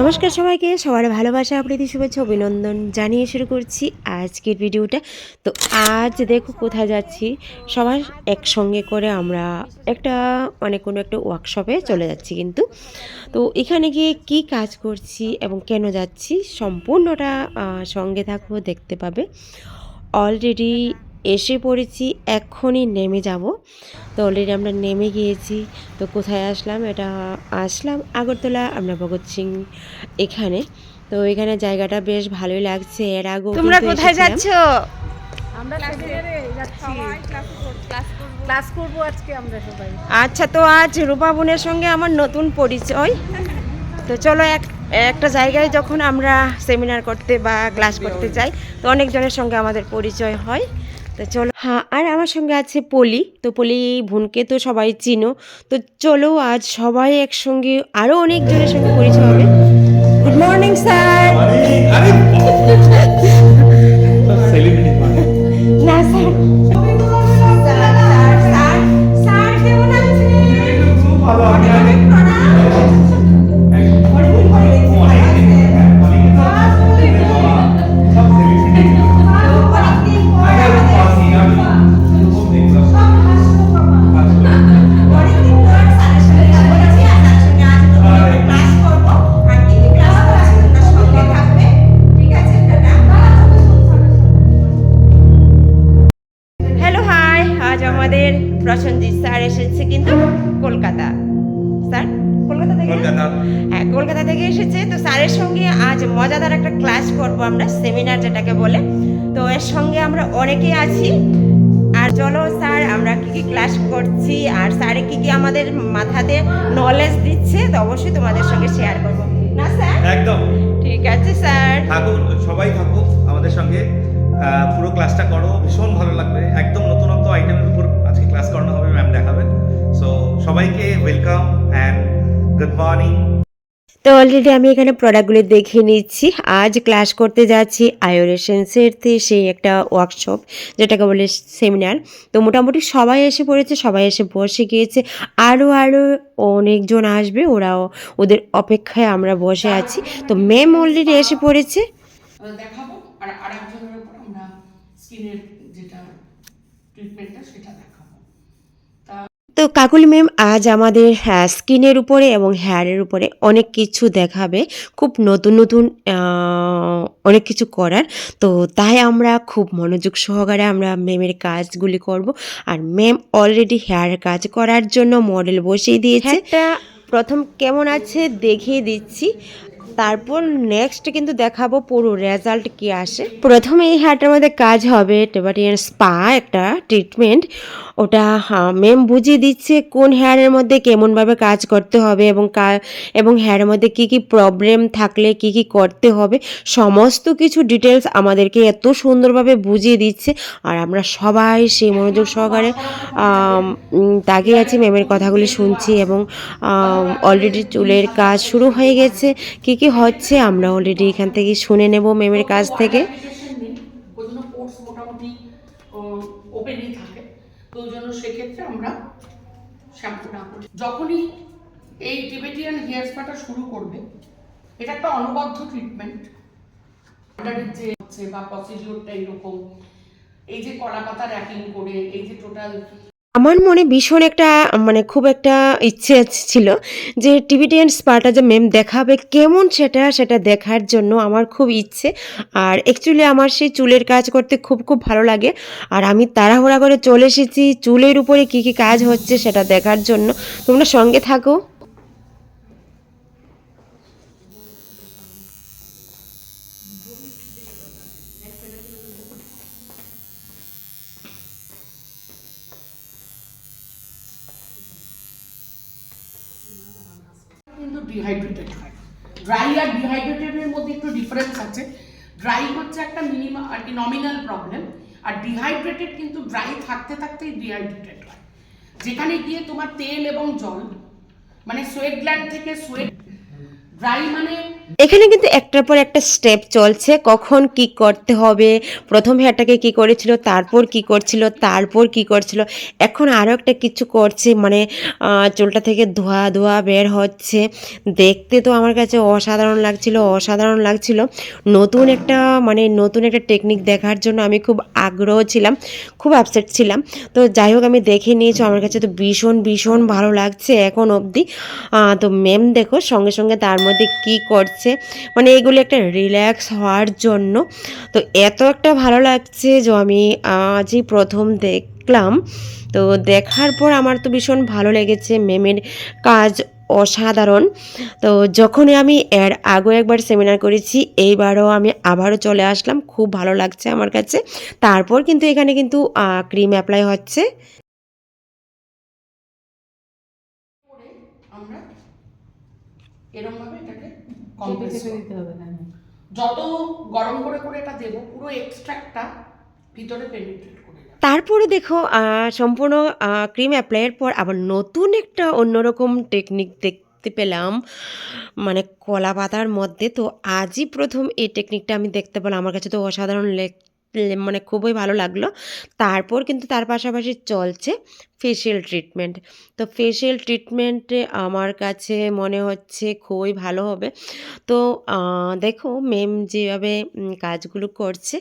নমস্কার সবাইকে, সবার ভালোবাসা, প্রীতি, শুভেচ্ছা, অভিনন্দন জানিয়ে শুরু করছি আজকের ভিডিওটা। তো আজ দেখো কোথায় যাচ্ছি। সবার একসঙ্গে করে আমরা একটা মানে কোনো একটা ওয়ার্কশপে চলে যাচ্ছি কিন্তু। তো এখানে গিয়ে কি কাজ করছি এবং কেন যাচ্ছি সম্পূর্ণটা সঙ্গে থাকব, দেখতে পাবে। অলরেডি এসে পড়েছি এক্ষুনি নেমে যাব। তো অলরেডি আমরা নেমে গিয়েছি। তো কোথায় আসলাম? এটা আসলাম আগরতলা আমরা ভগৎ সিং এখানে। তো এখানে জায়গাটা বেশ ভালোই লাগছে। এর আগেও তোমরা কোথায় যাচ্ছ? আমরা ক্লাস করব আজকে আমরা সবাই। আচ্ছা তো আজ রূপা বোনের সঙ্গে আমার নতুন পরিচয়। তো চলো এক একটা জায়গায় যখন আমরা সেমিনার করতে বা ক্লাস করতে যাই তো অনেকজনের সঙ্গে আমাদের পরিচয় হয়। তো চলো। হ্যাঁ আর আমার সঙ্গে আছে পলি। তো পলি ভুনকে তো সবাই চিনো। তো চলো আজ সবাই একসঙ্গে আরও অনেকজনের সঙ্গে পরিচয় হবে। গুড মর্নিং স্যার না স্যার আজ একটা ক্লাস করব আমরা সেমিনার যেটাকে বলে। তো এর সঙ্গে আমরা অনেকেই আছি। আর চলো স্যার আমরা কি কি ক্লাস করছি? আর স্যারে কি কি আমাদের মাথাতে নলেজ দিচ্ছে? তো অবশ্যই তোমাদের সঙ্গে শেয়ার করব। না স্যার? একদম। ঠিক আছে স্যার। থাকুক সবাই থাকুক আমাদের সঙ্গে পুরো ক্লাসটা করো। ভীষণ ভালো লাগবে। একদম নতুনত্ব আইটেমের উপর আজকে ক্লাস করানো হবে ম্যাম দেখাবেন। সো সবাইকে ওয়েলকাম অ্যান্ড গুড মর্নিং তো অলরেডি আমি এখানে প্রোডাক্টগুলি দেখে নিচ্ছি। আজ ক্লাস করতে যাচ্ছি আয়োরেশনসের সেই একটা ওয়ার্কশপ যেটাকে বলে সেমিনার তো মোটামুটি সবাই এসে পড়েছে, সবাই এসে বসে গিয়েছে। আরও আরও অনেকজন আসবে, ওরাও ওদের অপেক্ষায় আমরা বসে আছি। তো ম্যাম অলরেডি এসে পড়েছে। দেখাবো, আর আরেকজনের উপর আমরা স্কিনের যেটা ট্রিটমেন্টটা সেটা তো কাকুলি ম্যাম, আজ আমাদের স্কিনের উপরে এবং হেয়ারের উপরে অনেক কিছু দেখাবে। খুব নতুন নতুন অনেক কিছু করার। তো তাই আমরা খুব মনোযোগ সহকারে আমরা ম্যামের কাজগুলি করব। আর ম্যাম অলরেডি হেয়ার কাজ করার জন্য মডেল বসিয়ে দিয়েছে। প্রথম কেমন আছে দেখিয়ে দিচ্ছি। তারপর নেক্সট কিন্তু দেখাবো পুরো রেজাল্ট কি আসে। প্রথমে এই হেয়ারটার মধ্যে কাজ হবে টেবাটিয়ান স্পা একটা ট্রিটমেন্ট ওটা ম্যাম বুঝিয়ে দিচ্ছে কোন হেয়ারের মধ্যে কেমনভাবে কাজ করতে হবে এবং এবং হেয়ারের মধ্যে কি কি প্রবলেম থাকলে কি কি করতে হবে। সমস্ত কিছু ডিটেলস আমাদেরকে এত সুন্দরভাবে বুঝিয়ে দিচ্ছে। আর আমরা সবাই সেই মনোযোগ সহকারে তাকিয়ে আছি ম্যামের কথাগুলি শুনছি এবং অলরেডি চুলের কাজ শুরু হয়ে গেছে। কি কি হচ্ছে আমরা অলরেডি এখান থেকে শুনে নেব মেমের কাছ থেকে। ওপেনই থাকে তো জন্য সেক্ষেত্রে আমরা শ্যাম্পু করি যখনই এই টিবেটিয়ান হেয়ার স্পাটা শুরু করবে, এটা একটা অনবদ্য ট্রিটমেন্ট যে হচ্ছে বা প্রসিডিওরটা এরকম, এই যে কলা পাতা র্যাপিং করে, এই যে টোটাল আমার মনে ভীষণ একটা মানে খুব একটা ইচ্ছে ছিল যে টিভি টেন স্পাটা যে ম্যাম দেখাবে, কেমন সেটা সেটা দেখার জন্য আমার খুব ইচ্ছে। আর অ্যাকচুয়ালি আমার সেই চুলের কাজ করতে খুব খুব ভালো লাগে। আর আমি তাড়াহুড়া করে চলে এসেছি, চুলের উপরে কি কি কাজ হচ্ছে সেটা দেখার জন্য। তোমরা সঙ্গে থাকো। ডিহাইড্রেটেড হয়। ড্রাই আর ডিহাইড্রেটেডের মধ্যে একটু ডিফারেন্স আছে। ড্রাই হচ্ছে একটা মিনিমাম আর কি নমিনাল প্রবলেম আর ডিহাইড্রেটেড কিন্তু ড্রাই থাকতে থাকতেই ডিহাইড্রেটেড হয়। যেখানে গিয়ে তোমার তেল এবং জল মানে সোয়েট গ্ল্যান্ড থেকে সোয়েট ড্রাই মানে এখানে কিন্তু একটার পর একটা স্টেপ চলছে, কখন কি করতে হবে, প্রথম হেয়ারটাকে কি করেছিল, তারপর কি করছিল, তারপর কি করছিল, এখন আরও একটা কিছু করছে মানে চুলটা থেকে ধোয়া ধোয়া বের হচ্ছে। দেখতে তো আমার কাছে অসাধারণ লাগছিল অসাধারণ লাগছিল। নতুন একটা মানে নতুন একটা টেকনিক দেখার জন্য আমি খুব আগ্রহ ছিলাম, খুব আপসেট ছিলাম। তো যাই হোক, আমি দেখে নিয়েছি, আমার কাছে তো ভীষণ ভীষণ ভালো লাগছে এখন অবধি। তো ম্যাম দেখো, সঙ্গে সঙ্গে তার মধ্যে কি করছে মানে এগুলো একটা রিল্যাক্স হওয়ার জন্য। তো এত একটা ভালো লাগছে যে আমি আজই প্রথম দেখলাম। তো দেখার পর আমার তো ভীষণ ভালো লেগেছে, মেমের কাজ অসাধারণ। তো যখনই আমি এর আগেও একবার সেমিনার করেছি, এইবারও আমি আবারও চলে আসলাম। খুব ভালো লাগছে আমার কাছে। তারপর কিন্তু এখানে কিন্তু ক্রিম অ্যাপ্লাই হচ্ছে। এরকম ভাবে এটাকে দিতে হবে যত গরম করে করে এটা দেবো পুরো এক্সট্রাক্টটা ভিতরে পেনিট্রেট তারপরে দেখো সম্পূর্ণ ক্রিম অ্যাপ্লাইয়ের পর আবার নতুন একটা অন্যরকম টেকনিক দেখতে পেলাম মানে কলা পাতার মধ্যে। তো আজই প্রথম এই টেকনিকটা আমি দেখতে পেলাম। আমার কাছে তো অসাধারণ লেগ- লে- মানে খুবই ভালো লাগল। তারপর কিন্তু তার পাশাপাশি চলছে ফেশিয়াল ট্রিটমেন্ট তো ফেশিয়াল ট্রিটমেন্টে আমার কাছে মনে হচ্ছে খুবই ভালো হবে। তো দেখো মেম যেভাবে কাজগুলো করছে,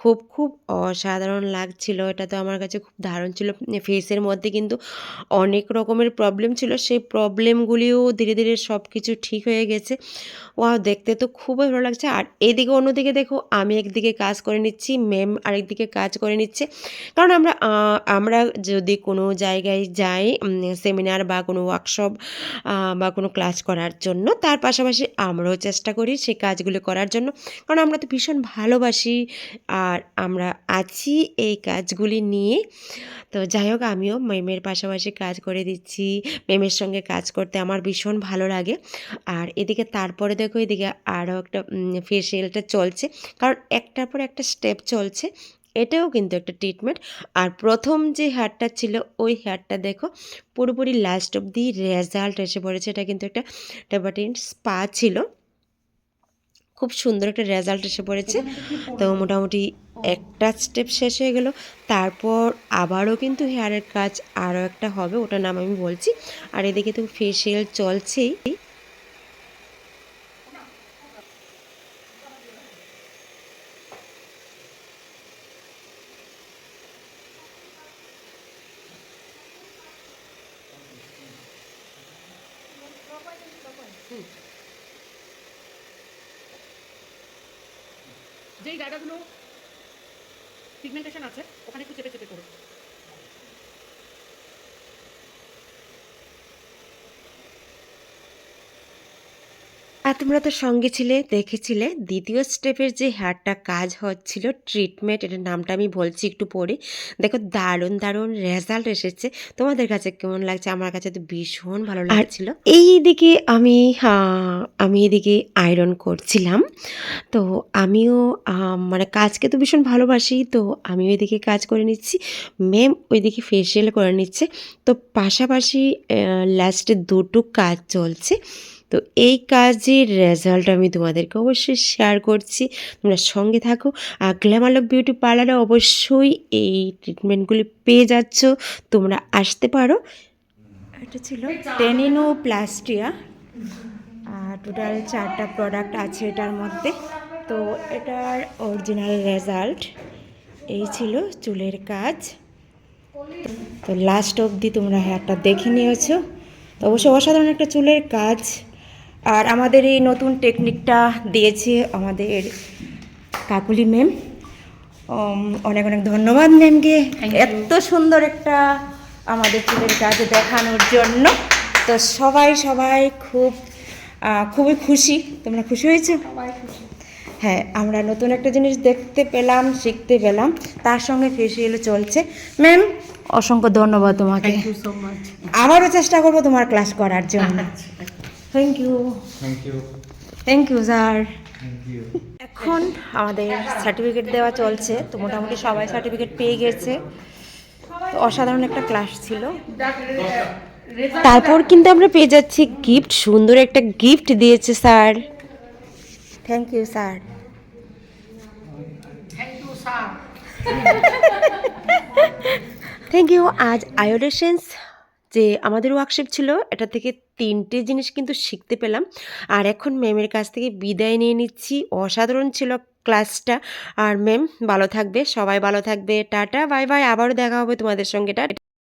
খুব খুব অসাধারণ লাগছিল। এটা তো আমার কাছে খুব দারুণ ছিল। ফেসের মধ্যে কিন্তু অনেক রকমের প্রবলেম ছিল। সেই প্রবলেমগুলিও ধীরে ধীরে সব কিছু ঠিক হয়ে গেছে। ওয়া দেখতে তো খুবই ভালো লাগছে। আর এদিকে অন্যদিকে দেখো, আমি একদিকে কাজ করে নিচ্ছি ম্যাম আরেকদিকে কাজ করে নিচ্ছে। কারণ আমরা আমরা যদি কোনো জায়গায় যাই সেমিনার বা কোনো ওয়ার্কশপ বা কোনো ক্লাস করার জন্য। তার পাশাপাশি আমরাও চেষ্টা করি সেই কাজগুলো করার জন্য। কারণ আমরা তো ভীষণ ভালোবাসি আর আমরা আছি এই কাজগুলি নিয়ে। তো যাই হোক, আমিও মেমের পাশাপাশি কাজ করে দিচ্ছি। মেমের সঙ্গে কাজ করতে আমার ভীষণ ভালো লাগে। আর এদিকে তারপরে দেখো, এদিকে আরও একটা ফেসিয়ালটা চলছে। কারণ একটার পর একটা স্টেপ চলছে। এটাও কিন্তু একটা ট্রিটমেন্ট আর প্রথম যে হেয়ারটা ছিল ওই হেয়ারটা দেখো পুরোপুরি লাস্ট অব্দি রেজাল্ট এসে পড়েছে। এটা কিন্তু একটা ট্যাবাটিন স্পা ছিল। খুব সুন্দর একটা রেজাল্ট এসে পড়েছে। তো মোটামুটি একটা স্টেপ শেষ হয়ে গেল। তারপর আবারও কিন্তু হেয়ারের কাজ আরও একটা হবে ওটার নাম আমি বলছি। আর এদিকে তো ফেসিয়াল চলছেই। যেই জায়গাগুলো পিগমেন্টেশন আছে ওখানে একটু চেপে চেপে করো। তোমরা তো সঙ্গে ছিলে দেখেছিলে দ্বিতীয় স্টেপের যে হেয়ারটা কাজ হচ্ছিল ট্রিটমেন্ট এটার নামটা আমি বলছি একটু পরে। দেখো দারুণ দারুণ রেজাল্ট এসেছে। তোমাদের কাছে কেমন লাগছে? আমার কাছে তো ভীষণ ভালো লাগছিল। এই দিকে আমি আমি এদিকে আয়রন করছিলাম। তো আমিও মানে কাজকে তো ভীষণ ভালোবাসি তো আমিও এদিকে কাজ করে নিচ্ছি। ম্যাম ওইদিকে ফেসিয়াল করে নিচ্ছে। তো পাশাপাশি লাস্টে দুটো কাজ চলছে। তো এই কাজের রেজাল্ট আমি তোমাদেরকে অবশ্যই শেয়ার করছি। তোমরা সঙ্গে থাকো। আর গ্ল্যামালক বিউটি পার্লারে অবশ্যই এই ট্রিটমেন্টগুলি পেয়ে যাচ্ছ। তোমরা আসতে পারো। এটা ছিল টেনিনো প্লাস্টিয়া টোটাল চারটা প্রোডাক্ট আছে এটার মধ্যে। তো এটার অরিজিনাল রেজাল্ট এই ছিল চুলের কাজ। তো লাস্ট অবধি তোমরা হেয়ারটা দেখে নিয়েছো। তো অবশ্যই অসাধারণ একটা চুলের কাজ। আর আমাদের এই নতুন টেকনিকটা দিয়েছে আমাদের কাকুলি ম্যাম অনেক অনেক ধন্যবাদ ম্যামকে এত সুন্দর একটা আমাদের চুলের কাজ দেখানোর জন্য। তো সবাই সবাই খুব খুবই খুশি। তোমরা খুশি হয়েছো? হ্যাঁ আমরা নতুন একটা জিনিস দেখতে পেলাম শিখতে পেলাম তার সঙ্গে ফেসিয়াল চলছে। ম্যাম অসংখ্য ধন্যবাদ তোমাকে। আবারও চেষ্টা করব তোমার ক্লাস করার জন্য। Thank you thank you thank you sir এখন আমাদের সার্টিফিকেট দেওয়া চলছে তো মোটামুটি সবাই সার্টিফিকেট পেয়ে গেছে। তো অসাধারণ একটা ক্লাস ছিল। তারপর কিন্তু আমরা পেয়ে যাচ্ছি গিফট সুন্দর একটা গিফট দিয়েছে sir. Thank you sir thank you sir thank you আজ আয়োডেশনস যে আমাদের ওয়ার্কশপ ছিল, এটা থেকে তিনটে জিনিস কিন্তু শিখতে পেলাম। আর এখন ম্যামের কাছ থেকে বিদায় নিয়ে নিচ্ছি। অসাধারণ ছিল ক্লাসটা আর ম্যাম ভালো থাকবে, সবাই ভালো থাকবে। টাটা বাই বাই আবারও দেখা হবে তোমাদের সঙ্গে। টাটা।